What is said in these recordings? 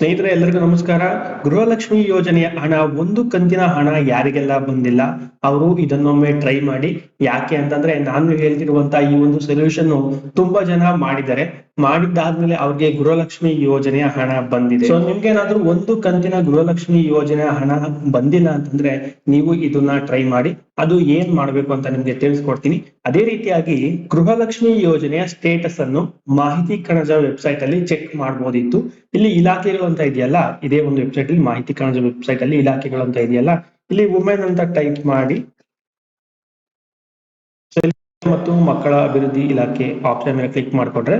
ಸ್ನೇಹಿತರೆ ಎಲ್ಲರಿಗೂ ನಮಸ್ಕಾರ. ಗೃಹಲಕ್ಷ್ಮಿ ಯೋಜನೆಯ ಹಣ, ಒಂದು ಕಂತಿನ ಹಣ ಯಾರಿಗೆಲ್ಲ ಬಂದಿಲ್ಲ, ಅವರು ಇದನ್ನೊಮ್ಮೆ ಟ್ರೈ ಮಾಡಿ, ಯಾಕೆ ಅಂತಂದ್ರೆ ನಾನು ಹೇಳ್ತಿರುವಂತ ಈ ಒಂದು ಸೊಲ್ಯೂಷನ್ ತುಂಬಾ ಜನ ಮಾಡಿದ್ದಾರೆ. ಮಾಡಿದ್ದಾದ್ಮೇಲೆ ಅವ್ರಿಗೆ ಗೃಹಲಕ್ಷ್ಮಿ ಯೋಜನೆಯ ಹಣ ಬಂದಿದೆ. ಸೊ ನಿಮ್ಗೇನಾದ್ರೂ ಒಂದು ಕಂತಿನ ಗೃಹಲಕ್ಷ್ಮಿ ಯೋಜನೆಯ ಹಣ ಬಂದಿಲ್ಲ ಅಂತಂದ್ರೆ ನೀವು ಇದನ್ನ ಟ್ರೈ ಮಾಡಿ, ಅದು ಏನ್ ಮಾಡ್ಬೇಕು ಅಂತ ನಿಮ್ಗೆ ತಿಳಿಸ್ಕೊಡ್ತೀನಿ. ಅದೇ ರೀತಿಯಾಗಿ ಗೃಹಲಕ್ಷ್ಮಿ ಯೋಜನೆಯ ಸ್ಟೇಟಸ್ ಅನ್ನು ಮಾಹಿತಿ ಕಣಜ ವೆಬ್ಸೈಟ್ ಅಲ್ಲಿ ಚೆಕ್ ಮಾಡಬಹುದಿತ್ತು ಇಲ್ಲಿ ಇಲಾಖೆಗಳು ಅಂತ ಇದೆಯಲ್ಲ, ಇದೇ ಒಂದು ವೆಬ್ಸೈಟ್ ಅಲ್ಲಿ ಮಾಹಿತಿ ಕಣಜ ವೆಬ್ಸೈಟ್ ಅಲ್ಲಿ ಇಲಾಖೆಗಳು ಅಂತ ಇದೆಯಲ್ಲ, ಇಲ್ಲಿ ವುಮೆನ್ ಅಂತ ಟೈಪ್ ಮಾಡಿ, ಮತ್ತು ಮಕ್ಕಳ ಅಭಿವೃದ್ಧಿ ಇಲಾಖೆ ಆಪ್ಷನ್ ಮೇಲೆ ಕ್ಲಿಕ್ ಮಾಡ್ಕೊಂಡ್ರೆ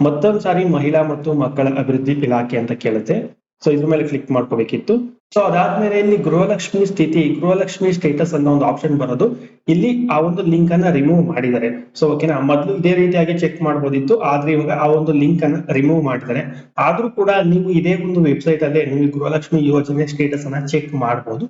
ಮತ್ತೊಂದ್ ಸಾರಿ ಮಹಿಳಾ ಮತ್ತು ಮಕ್ಕಳ ಅಭಿವೃದ್ಧಿ ಇಲಾಖೆ ಅಂತ ಕೇಳುತ್ತೆ. ಸೊ ಇದ್ರ ಮೇಲೆ ಕ್ಲಿಕ್ ಮಾಡ್ಕೋಬೇಕಿತ್ತು. ಸೊ ಅದಾದ್ಮೇಲೆ ಇಲ್ಲಿ ಗೃಹಲಕ್ಷ್ಮಿ ಸ್ಥಿತಿ, ಗೃಹಲಕ್ಷ್ಮಿ ಸ್ಟೇಟಸ್ ಅನ್ನೋ ಒಂದು ಆಪ್ಷನ್ ಬರೋದು. ಇಲ್ಲಿ ಆ ಒಂದು ಲಿಂಕ್ ಅನ್ನ ರಿಮೂವ್ ಮಾಡಿದ್ದಾರೆ. ಸೊ ಓಕೆನಾ ಮೊದಲು ಇದೇ ರೀತಿಯಾಗಿ ಚೆಕ್ ಮಾಡ್ಬೋದಿತ್ತು. ಆದ್ರೆ ಇವಾಗ ಆ ಒಂದು ಲಿಂಕ್ ಅನ್ನ ರಿಮೂವ್ ಮಾಡಿದ್ದಾರೆ. ಆದ್ರೂ ಕೂಡ ನೀವು ಇದೇ ಒಂದು ವೆಬ್ಸೈಟ್ ಅಲ್ಲೇ ನೀವು ಗೃಹಲಕ್ಷ್ಮಿ ಯೋಜನೆ ಸ್ಟೇಟಸ್ ಅನ್ನ ಚೆಕ್ ಮಾಡಬಹುದು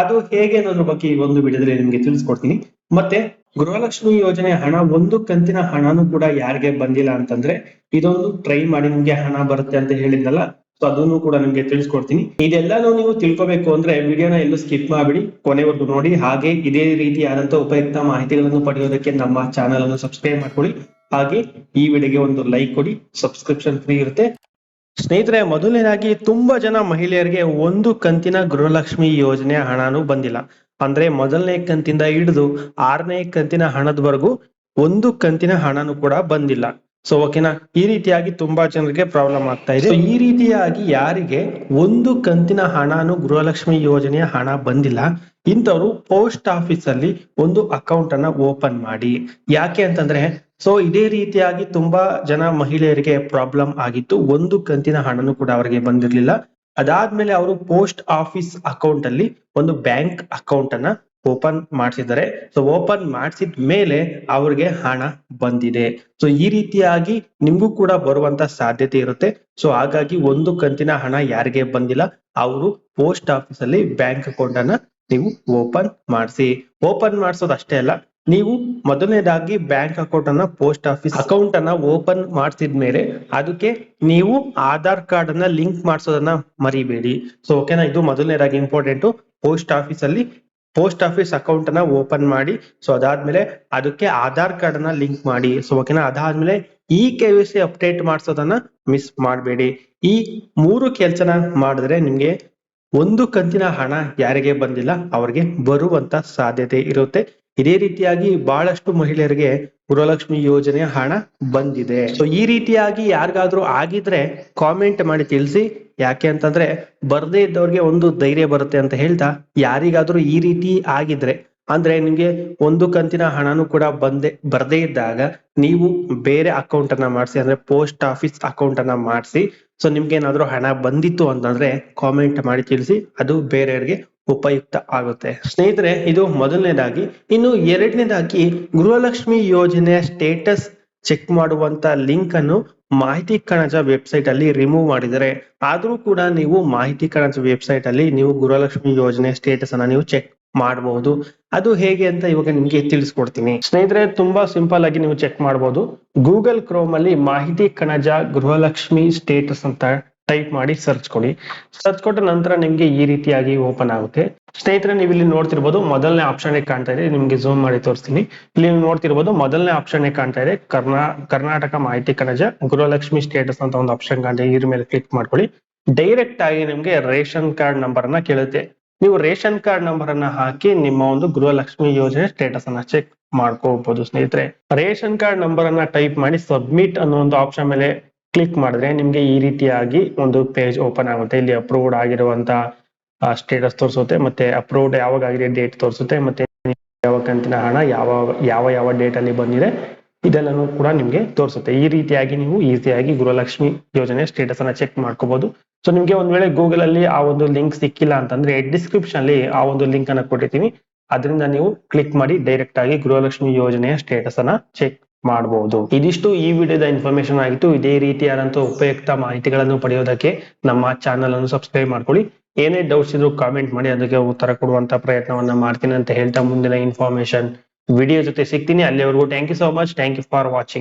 ಅದು ಹೇಗೆ ಅನ್ನೋದ್ರ ಬಗ್ಗೆ ಈ ಒಂದು ವಿಡಿಯೋದಲ್ಲಿ ನಿಮ್ಗೆ ತಿಳಿಸ್ಕೊಡ್ತೀನಿ. ಮತ್ತೆ ಗೃಹಲಕ್ಷ್ಮಿ ಯೋಜನೆ ಹಣ, ಒಂದು ಕಂತಿನ ಹಣನೂ ಕೂಡ ಯಾರಿಗೆ ಬಂದಿಲ್ಲ ಅಂತಂದ್ರೆ ಇದೊಂದು ಟ್ರೈ ಮಾಡಿ ನಿಮ್ಗೆ ಹಣ ಬರುತ್ತೆ ಅಂತ ಹೇಳಿದ್ನಲ್ಲ ಸೊ ಅದನ್ನು ಕೂಡ ನಿಮ್ಗೆ ತಿಳಿಸ್ಕೊಡ್ತೀನಿ. ಇದೆಲ್ಲಾನು ನೀವು ತಿಳ್ಕೊಬೇಕು ಅಂದ್ರೆ ವಿಡಿಯೋನ ಎಲ್ಲೂ ಸ್ಕಿಪ್ ಮಾಡ್ಬಿಡಿ, ಕೊನೆವರೆಗೂ ನೋಡಿ. ಹಾಗೆ ಇದೇ ರೀತಿಯಾದಂತಹ ಉಪಯುಕ್ತ ಮಾಹಿತಿಗಳನ್ನು ಪಡೆಯೋದಕ್ಕೆ ನಮ್ಮ ಚಾನಲ್ ಅನ್ನು ಸಬ್ಸ್ಕ್ರೈಬ್ ಮಾಡ್ಕೊಳ್ಳಿ. ಹಾಗೆ ಈ ವಿಡಿಯೋಗೆ ಒಂದು ಲೈಕ್ ಕೊಡಿ ಸಬ್ಸ್ಕ್ರಿಪ್ಷನ್ ಫ್ರೀ ಇರುತ್ತೆ. ಸ್ನೇಹಿತರೆ ಮೊದಲನೇದಾಗಿ ತುಂಬಾ ಜನ ಮಹಿಳೆಯರಿಗೆ ಒಂದು ಕಂತಿನ ಗೃಹಲಕ್ಷ್ಮಿ ಯೋಜನೆ ಹಣನೂ ಬಂದಿಲ್ಲ. ಅಂದ್ರೆ ಮೊದಲನೇ ಕಂತಿಂದ ಹಿಡಿದು ಆರನೇ ಕಂತಿನ ಹಣದವರೆಗೂ ಒಂದು ಕಂತಿನ ಹಣನೂ ಕೂಡ ಬಂದಿಲ್ಲ. ಸೊ ಓಕೆನಾ ಈ ರೀತಿಯಾಗಿ ತುಂಬಾ ಜನರಿಗೆ ಪ್ರಾಬ್ಲಮ್ ಆಗ್ತಾ ಇದೆ. ಈ ರೀತಿಯಾಗಿ ಯಾರಿಗೆ ಒಂದು ಕಂತಿನ ಹಣನು ಗೃಹಲಕ್ಷ್ಮಿ ಯೋಜನೆಯ ಹಣ ಬಂದಿಲ್ಲ. ಇಂಥವ್ರು ಪೋಸ್ಟ್ ಆಫೀಸ್ ಅಲ್ಲಿ ಒಂದು ಅಕೌಂಟ್ ಅನ್ನ ಓಪನ್ ಮಾಡಿ. ಯಾಕೆ ಅಂತಂದ್ರೆ ಸೊ ಇದೇ ರೀತಿಯಾಗಿ ತುಂಬಾ ಜನ ಮಹಿಳೆಯರಿಗೆ ಪ್ರಾಬ್ಲಮ್ ಆಗಿತ್ತು. ಒಂದು ಕಂತಿನ ಹಣನು ಕೂಡ ಅವರಿಗೆ ಬಂದಿರ್ಲಿಲ್ಲ. ಅದಾದ್ಮೇಲೆ ಅವರು ಪೋಸ್ಟ್ ಆಫೀಸ್ ಅಕೌಂಟ್ ಅಲ್ಲಿ ಒಂದು ಬ್ಯಾಂಕ್ ಅಕೌಂಟ್ ಅನ್ನ ಓಪನ್ ಮಾಡಿಸಿದ್ದಾರೆ. ಸೊ ಓಪನ್ ಮಾಡಿಸಿದ ಮೇಲೆ ಅವ್ರಿಗೆ ಹಣ ಬಂದಿದೆ. ಸೊ ಈ ರೀತಿಯಾಗಿ ನಿಮ್ಗೂ ಕೂಡ ಬರುವಂತ ಸಾಧ್ಯತೆ ಇರುತ್ತೆ. ಸೊ ಹಾಗಾಗಿ ಒಂದು ಕಂತಿನ ಹಣ ಯಾರಿಗೆ ಬಂದಿಲ್ಲ, ಅವರು ಪೋಸ್ಟ್ ಆಫೀಸ್ ಅಲ್ಲಿ ಬ್ಯಾಂಕ್ ಅಕೌಂಟ್ ಅನ್ನ ನೀವು ಓಪನ್ ಮಾಡಿಸಿ. ಓಪನ್ ಮಾಡಿಸೋದು ಅಷ್ಟೇ ಅಲ್ಲ ನೀವು ಮೊದಲನೇದಾಗಿ ಬ್ಯಾಂಕ್ ಅಕೌಂಟ್ ಅನ್ನ ಪೋಸ್ಟ್ ಆಫೀಸ್ ಅಕೌಂಟ್ ಅನ್ನ ಓಪನ್ ಮಾಡಿಸಿದ್ಮೇಲೆ ಅದಕ್ಕೆ ನೀವು ಆಧಾರ್ ಕಾರ್ಡ್ ಅನ್ನ ಲಿಂಕ್ ಮಾಡಿಸೋದನ್ನ ಮರಿಬೇಡಿ. ಸೊ ಓಕೆನಾ ಇದು ಮೊದಲನೇದಾಗಿ ಇಂಪಾರ್ಟೆಂಟ್ ಪೋಸ್ಟ್ ಆಫೀಸ್ ಅಲ್ಲಿ ಪೋಸ್ಟ್ ಆಫೀಸ್ ಅಕೌಂಟ್ ಅನ್ನ ಓಪನ್ ಮಾಡಿ. ಸೊ ಅದಾದ್ಮೇಲೆ ಅದಕ್ಕೆ ಆಧಾರ್ ಕಾರ್ಡ್ ಅನ್ನ ಲಿಂಕ್ ಮಾಡಿ. ಸೊ ಓಕೆನಾ ಅದಾದ್ಮೇಲೆ ಈ ಕೆ ವಿ ಸಿ ಅಪ್ಡೇಟ್ ಮಾಡಿಸೋದನ್ನ ಮಿಸ್ ಮಾಡಬೇಡಿ. ಈ ಮೂರು ಕೆಲಸನ ಮಾಡಿದ್ರೆ ನಿಮ್ಗೆ ಒಂದು ಕಂತಿನ ಹಣ ಯಾರಿಗೆ ಬಂದಿಲ್ಲ, ಅವ್ರಿಗೆ ಬರುವಂತ ಸಾಧ್ಯತೆ ಇರುತ್ತೆ. ಇದೇ ರೀತಿಯಾಗಿ ಬಹಳಷ್ಟು ಮಹಿಳೆಯರಿಗೆ ಗೃಹಲಕ್ಷ್ಮಿ ಯೋಜನೆಯ ಹಣ ಬಂದಿದೆ. ಸೊ ಈ ರೀತಿಯಾಗಿ ಯಾರಿಗಾದ್ರೂ ಆಗಿದ್ರೆ ಕಾಮೆಂಟ್ ಮಾಡಿ ತಿಳಿಸಿ. ಯಾಕೆ ಅಂತಂದ್ರೆ ಬರ್ದೇ ಇದ್ದವ್ರಿಗೆ ಒಂದು ಧೈರ್ಯ ಬರುತ್ತೆ ಅಂತ ಹೇಳ್ತಾ ಯಾರಿಗಾದ್ರೂ ಈ ರೀತಿ ಆಗಿದ್ರೆ, ಅಂದ್ರೆ ನಿಮ್ಗೆ ಒಂದು ಕಂತಿನ ಹಣನೂ ಕೂಡ ಬಂದೆ, ಬರ್ದೇ ಇದ್ದಾಗ ನೀವು ಬೇರೆ ಅಕೌಂಟ್ ಅನ್ನ ಮಾಡಿಸಿ, ಅಂದ್ರೆ ಪೋಸ್ಟ್ ಆಫೀಸ್ ಅಕೌಂಟ್ ಅನ್ನ ಮಾಡಿಸಿ. ಸೊ ನಿಮ್ಗೆ ಏನಾದ್ರೂ ಹಣ ಬಂದಿತ್ತು ಅಂತಂದ್ರೆ ಕಾಮೆಂಟ್ ಮಾಡಿ ತಿಳಿಸಿ. ಅದು ಬೇರೆಯವರಿಗೆ ಉಪಯುಕ್ತ ಆಗುತ್ತೆ. ಸ್ನೇಹಿತರೆ, ಇದು ಮೊದಲನೇದಾಗಿ. ಇನ್ನು ಎರಡನೇದಾಗಿ, ಗೃಹಲಕ್ಷ್ಮಿ ಯೋಜನೆಯ ಸ್ಟೇಟಸ್ ಚೆಕ್ ಮಾಡುವಂತ ಲಿಂಕ್ ಅನ್ನು ಮಾಹಿತಿ ಕಣಜ ವೆಬ್ಸೈಟ್ ಅಲ್ಲಿ ರಿಮೂವ್ ಮಾಡಿದರೆ. ಆದ್ರೂ ಕೂಡ ನೀವು ಮಾಹಿತಿ ಕಣಜ ವೆಬ್ಸೈಟ್ ಅಲ್ಲಿ ನೀವು ಗೃಹಲಕ್ಷ್ಮಿ ಯೋಜನೆ ಸ್ಟೇಟಸ್ ಅನ್ನ ನೀವು ಚೆಕ್ ಮಾಡಬಹುದು ಅದು ಹೇಗೆ ಅಂತ ಇವಾಗ ನಿಮ್ಗೆ ತಿಳಿಸ್ಕೊಡ್ತೀನಿ. ಸ್ನೇಹಿತರೆ, ತುಂಬಾ ಸಿಂಪಲ್ ಆಗಿ ನೀವು ಚೆಕ್ ಮಾಡಬಹುದು ಗೂಗಲ್ ಕ್ರೋಮ್ ಅಲ್ಲಿ ಮಾಹಿತಿ ಕಣಜ ಗೃಹಲಕ್ಷ್ಮಿ ಸ್ಟೇಟಸ್ ಅಂತ ಟೈಪ್ ಮಾಡಿ ಸರ್ಚ್ ಕೊಡಿ. ಸರ್ಚ್ ಕೊಟ್ಟ ನಂತರ ನಿಮ್ಗೆ ಈ ರೀತಿಯಾಗಿ ಓಪನ್ ಆಗುತ್ತೆ. ಸ್ನೇಹಿತರೆ, ನೀವು ಇಲ್ಲಿ ನೋಡ್ತಿರ್ಬೋದು ಮೊದಲನೇ ಆಪ್ಷನ್ ಕಾಣ್ತಾ ಇದೆ. ನಿಮ್ಗೆ ಝೂಮ್ ಮಾಡಿ ತೋರಿಸ್ತೀನಿ. ಇಲ್ಲಿ ನೀವು ನೋಡ್ತಿರ್ಬೋದು ಮೊದಲನೇ ಆಪ್ಷನ್ ಕಾಣ್ತಾ ಇದೆ. ಕರ್ನಾ, ಕರ್ನಾಟಕ ಮಾಹಿತಿ ಕಣಜ ಗೃಹಲಕ್ಷ್ಮಿ ಸ್ಟೇಟಸ್ ಅಂತ ಒಂದು ಆಪ್ಷನ್ ಕಾಣ್ತಾ ಇದೆ. ಇದ್ರ ಮೇಲೆ ಕ್ಲಿಕ್ ಮಾಡ್ಕೊಳ್ಳಿ. ಡೈರೆಕ್ಟ್ ಆಗಿ ನಿಮ್ಗೆ ರೇಷನ್ ಕಾರ್ಡ್ ನಂಬರ್ ಅನ್ನ ಕೇಳುತ್ತೆ. ನೀವು ರೇಷನ್ ಕಾರ್ಡ್ ನಂಬರ್ ಅನ್ನ ಹಾಕಿ ನಿಮ್ಮ ಒಂದು ಗೃಹಲಕ್ಷ್ಮಿ ಯೋಜನೆ ಸ್ಟೇಟಸ್ ಅನ್ನ ಚೆಕ್ ಮಾಡ್ಕೋಬಹುದು ಸ್ನೇಹಿತರೆ. ರೇಷನ್ ಕಾರ್ಡ್ ನಂಬರ್ ಅನ್ನ ಟೈಪ್ ಮಾಡಿ ಸಬ್ಮಿಟ್ ಅನ್ನೋ ಒಂದು ಆಪ್ಷನ್ ಮೇಲೆ ಕ್ಲಿಕ್ ಮಾಡಿದ್ರೆ ನಿಮ್ಗೆ ಈ ರೀತಿಯಾಗಿ ಒಂದು ಪೇಜ್ ಓಪನ್ ಆಗುತ್ತೆ. ಇಲ್ಲಿ ಅಪ್ರೂವ್ಡ್ ಆಗಿರುವಂತ ಸ್ಟೇಟಸ್ ತೋರಿಸುತ್ತೆ. ಮತ್ತೆ ಅಪ್ರೂವ್ಡ್ ಯಾವಾಗ ಆಗಿದೆ ಡೇಟ್ ತೋರಿಸುತ್ತೆ. ಮತ್ತೆ ಯಾವ ಕಂತಿನ ಹಣ, ಯಾವ ಯಾವ ಯಾವ ಡೇಟ್ ಅಲ್ಲಿ ಬಂದಿದೆ, ಇದೆಲ್ಲನೂ ಕೂಡ ನಿಮ್ಗೆ ತೋರಿಸುತ್ತೆ. ಈ ರೀತಿಯಾಗಿ ನೀವು ಈಸಿಯಾಗಿ ಗೃಹಲಕ್ಷ್ಮಿ ಯೋಜನೆ ಸ್ಟೇಟಸ್ ಅನ್ನ ಚೆಕ್ ಮಾಡ್ಕೋಬಹುದು ಸೊ ನಿಮ್ಗೆ ಒಂದ್ ವೇಳೆ ಗೂಗಲ್ ಅಲ್ಲಿ ಆ ಒಂದು ಲಿಂಕ್ ಸಿಕ್ಕಿಲ್ಲ ಅಂತಂದ್ರೆ ಡಿಸ್ಕ್ರಿಪ್ಷನ್ ಅಲ್ಲಿ ಆ ಒಂದು ಲಿಂಕ್ ಅನ್ನ ಕೊಟ್ಟಿರ್ತೀನಿ. ಅದರಿಂದ ನೀವು ಕ್ಲಿಕ್ ಮಾಡಿ ಡೈರೆಕ್ಟ್ ಆಗಿ ಗೃಹಲಕ್ಷ್ಮಿ ಯೋಜನೆಯ ಸ್ಟೇಟಸ್ ಅನ್ನ ಚೆಕ್ ಮಾಡಬಹುದು ಇದಿಷ್ಟು ಈ ವಿಡಿಯೋದ ಇನ್ಫಾರ್ಮೇಶನ್ ಆಗಿತ್ತು. ಇದೇ ರೀತಿಯಾದಂತಹ ಉಪಯುಕ್ತ ಮಾಹಿತಿಗಳನ್ನು ಪಡೆಯೋದಕ್ಕೆ ನಮ್ಮ ಚಾನಲ್ ಅನ್ನು ಸಬ್ಸ್ಕ್ರೈಬ್ ಮಾಡ್ಕೊಳ್ಳಿ. ಏನೇ ಡೌಟ್ಸ್ ಇದ್ರು ಕಾಮೆಂಟ್ ಮಾಡಿ, ಅದಕ್ಕೆ ಉತ್ತರ ಕೊಡುವಂತ ಪ್ರಯತ್ನವನ್ನ ಮಾಡ್ತೀನಿ ಅಂತ ಹೇಳ್ತಾ ಮುಂದಿನ ಇನ್ಫಾರ್ಮೇಶನ್ ವಿಡಿಯೋ ಜೊತೆ ಸಿಗ್ತೀನಿ. ಅಲ್ಲಿವರೆಗೂ thank you so much thank you for watching